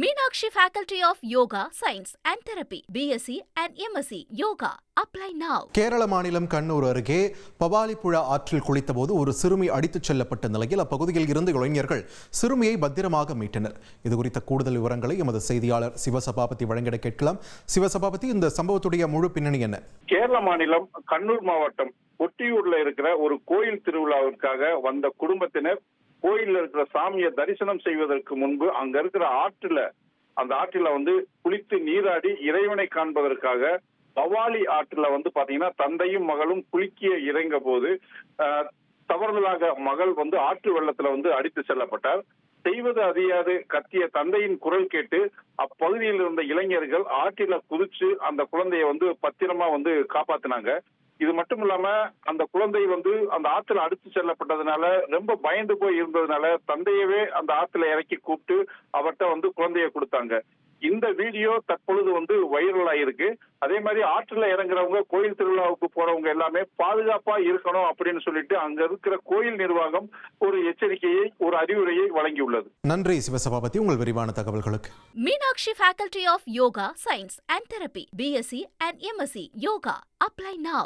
Meenakshi Faculty of Yoga, Science and Therapy, BSc and MSc Yoga. Apply now. Kerala மாநிலம் கண்ணூர் அருகே பவாலிப்புழா ஆற்றில் குளித்தபோது ஒரு சிறுமி அடித்துச் செல்லப்பட்ட நிலையில் அப்பகுதியில் இருந்த இளைஞர்கள் சிறுமியை பத்திரமாக மீட்டனர் இது குறித்த கூடுதல் விவரங்களை எமது செய்தியாளர் சிவசபாபதி வழங்கிட கேட்கலாம் சிவசபாபதி இந்த சம்பவத்துடைய முழு பின்னணி என்ன கேரள மாநிலம் கண்ணூர் மாவட்டம் ஒட்டியூர்ல இருக்கிற ஒரு கோயில் திருவிழாவிற்காக வந்த குடும்பத்தினர் கோயில்ல இருக்கிற சாமியை தரிசனம் செய்வதற்கு முன்பு அங்க இருக்கிற ஆற்றுல அந்த ஆற்றில வந்து குளித்து நீராடி இறைவனை காண்பதற்காக பவாலி ஆற்றுல வந்து பாத்தீங்கன்னா தந்தையும் மகளும் குளிக்கிய இறங்க போது ஆஹ், தவறுதலாக மகள் வந்து ஆற்று வெள்ளத்துல வந்து அடித்து செல்லப்பட்டார். செய்வது அறியாது கத்திய தந்தையின் குரல் கேட்டு அப்பகுதியில் இருந்த இளைஞர்கள் ஆற்றில குதிச்சு அந்த குழந்தையை வந்து பத்திரமா வந்து காப்பாத்தினாங்க. இது மட்டும் இல்லாம அந்த குழந்தை வந்து அந்த ஆத்துல அடித்து செல்லப்பட்டதுனால ரொம்ப பயந்து போய் இருந்ததுனால தந்தையவே அந்த ஆத்துல இறக்கி கூப்பிட்டு அவர்கிட்ட வந்து குழந்தைய கொடுத்தாங்க இந்த வீடியோ தற்பொழுது வந்து வைரல் ஆயிருக்கு அதே மாதிரி ஆற்றுல இறங்குறவங்க கோயில் திருவிழாவுக்கு போறவங்க எல்லாமே பாதுகாப்பா இருக்கணும் அப்படின்னு சொல்லிட்டு அங்க இருக்கிற கோயில் நிர்வாகம் ஒரு எச்சரிக்கையை ஒரு அறிவுரையை வழங்கியுள்ளது நன்றி சிவசபாபதி உங்கள் விரிவான தகவல்களுக்கு Meenakshi Faculty of Yoga, Science and Therapy, BSc and MSc Yoga. Apply now.